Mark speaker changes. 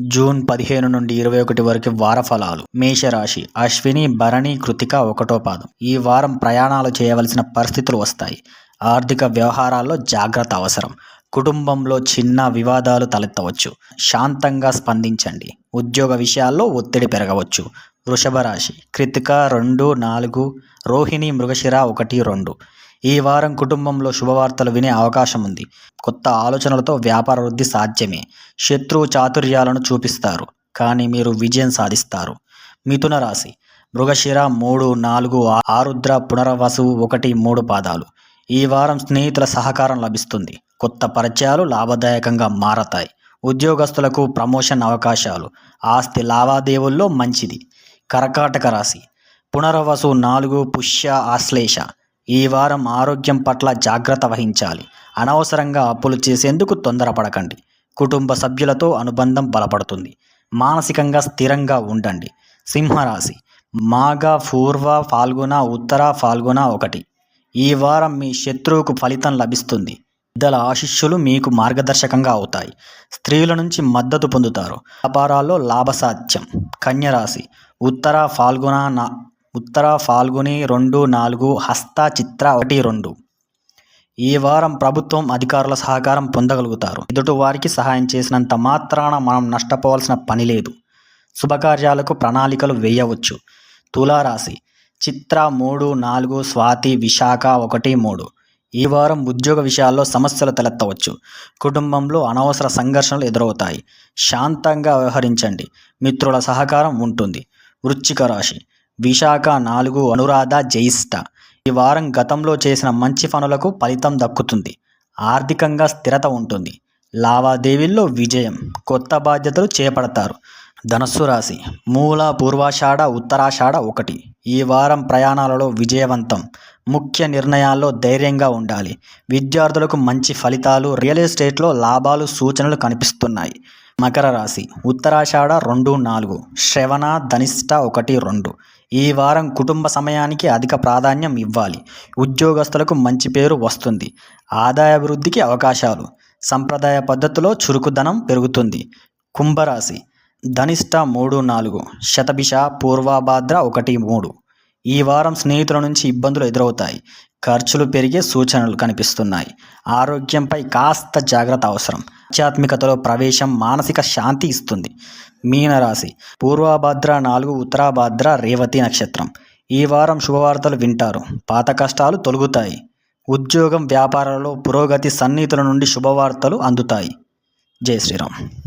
Speaker 1: June పదిహేను నుండి ఇరవై ఒకటి వరకు వార ఫలాలు మేషరాశి అశ్విని భరణి కృతిక ఒకటో పాదం. ఈ వారం ప్రయాణాలు చేయవలసిన పరిస్థితులు వస్తాయి. ఆర్థిక వ్యవహారాల్లో జాగ్రత్త అవసరం. కుటుంబంలో చిన్న వివాదాలు తలెత్తవచ్చు. శాంతంగా స్పందించండి. ఉద్యోగ విషయాల్లో ఒత్తిడి పెరగవచ్చు. వృషభ రాశి కృతిక రెండు నాలుగు రోహిణి మృగశిర ఒకటి రెండు. ఈ వారం కుటుంబంలో శుభవార్తలు వినే అవకాశం ఉంది. కొత్త ఆలోచనలతో వ్యాపార వృద్ధి సాధ్యమే. శత్రువు చాతుర్యాలను చూపిస్తారు. కానీ మీరు విజయం సాధిస్తారు. మిథున రాశి. మృగశిర మూడు నాలుగు ఆరుద్ర పునర్వసు ఒకటి మూడు పాదాలు. ఈ వారం స్నేహితుల సహకారం లభిస్తుంది. కొత్త పరిచయాలు లాభదాయకంగా మారతాయి. ఉద్యోగస్తులకు ప్రమోషన్ అవకాశాలు. ఆస్తి లావాదేవీల్లో మంచిది. కర్కాటక రాశి. పునరవసు నాలుగు పుష్య ఆశ్లేష. ఈ వారం ఆరోగ్యం పట్ల జాగ్రత్త వహించాలి. అనవసరంగా అప్పులు చేసేందుకు తొందరపడకండి. కుటుంబ సభ్యులతో అనుబంధం బలపడుతుంది. మానసికంగా స్థిరంగా ఉండండి. సింహరాశి. మాఘ పూర్వ ఫాల్గుణ ఉత్తర ఫాల్గుణ ఒకటి. ఈ వారం మీ శత్రువుకు ఫలితం లభిస్తుంది. పెద్దల ఆశిష్యులు మీకు మార్గదర్శకంగా అవుతాయి. స్త్రీల నుంచి మద్దతు పొందుతారు. వ్యాపారాల్లో లాభసాధ్యం. కన్యరాశి. ఉత్తర ఫాల్గుణ నా ఉత్తర ఫాల్గుని రెండు నాలుగు హస్త చిత్ర ఒకటి రెండు. ఈ వారం ప్రభుత్వం అధికారుల సహకారం పొందగలుగుతారు. ఎదుటి వారికి సహాయం చేసినంత మాత్రాన మనం నష్టపోవాల్సిన పని లేదు. శుభకార్యాలకు ప్రణాళికలు వేయవచ్చు. తులారాశి. చిత్ర మూడు నాలుగు స్వాతి విశాఖ ఒకటి మూడు. ఈ వారం ఉద్యోగ విషయాల్లో సమస్యలు తలెత్తవచ్చు. కుటుంబంలో అనవసర సంఘర్షణలు ఎదురవుతాయి. శాంతంగా వ్యవహరించండి. మిత్రుల సహకారం ఉంటుంది. వృశ్చిక రాశి. విశాఖ నాలుగు అనురాధ జయిష్ట. ఈ వారం గతంలో చేసిన మంచి పనులకు ఫలితం దక్కుతుంది. ఆర్థికంగా స్థిరత ఉంటుంది. లావాదేవీల్లో విజయం కొత్త బాధ్యతలు చేపడతారు. ధనస్సు రాశి మూల పూర్వాషాఢ ఉత్తరాషాఢ ఒకటి. ఈ వారం ప్రయాణాలలో విజయవంతం. ముఖ్య నిర్ణయాల్లో ధైర్యంగా ఉండాలి. విద్యార్థులకు మంచి ఫలితాలు రియల్ ఎస్టేట్లో లాభాలు సూచనలు కనిపిస్తున్నాయి. మకర రాశి. ఉత్తరాషాఢ రెండు నాలుగు. శ్రవణ ధనిష్ట ఒకటి రెండు. ఈ వారం కుటుంబ సమయానికి అధిక ప్రాధాన్యం ఇవ్వాలి. ఉద్యోగస్తులకు మంచి పేరు వస్తుంది. ఆదాయ అభివృద్ధికి అవకాశాలు. సంప్రదాయ పద్ధతిలో చురుకుదనం పెరుగుతుంది. కుంభరాశి. ధనిష్ట మూడు నాలుగు. శతభిష పూర్వభాద్ర ఒకటి మూడు. ఈ వారం స్నేహితుల నుంచి ఇబ్బందులు ఎదురవుతాయి. ఖర్చులు పెరిగే సూచనలు కనిపిస్తున్నాయి. ఆరోగ్యంపై కాస్త జాగ్రత్త అవసరం. ఆధ్యాత్మికతలో ప్రవేశం మానసిక శాంతి ఇస్తుంది. మీనరాశి పూర్వభద్ర నాలుగు ఉత్తరాభద్ర రేవతి నక్షత్రం. ఈ వారం శుభవార్తలు వింటారు. పాత కష్టాలు తొలుగుతాయి. ఉద్యోగం వ్యాపారాలలో పురోగతి సన్నిహితుల నుండి శుభవార్తలు అందుతాయి. జై శ్రీరామ్.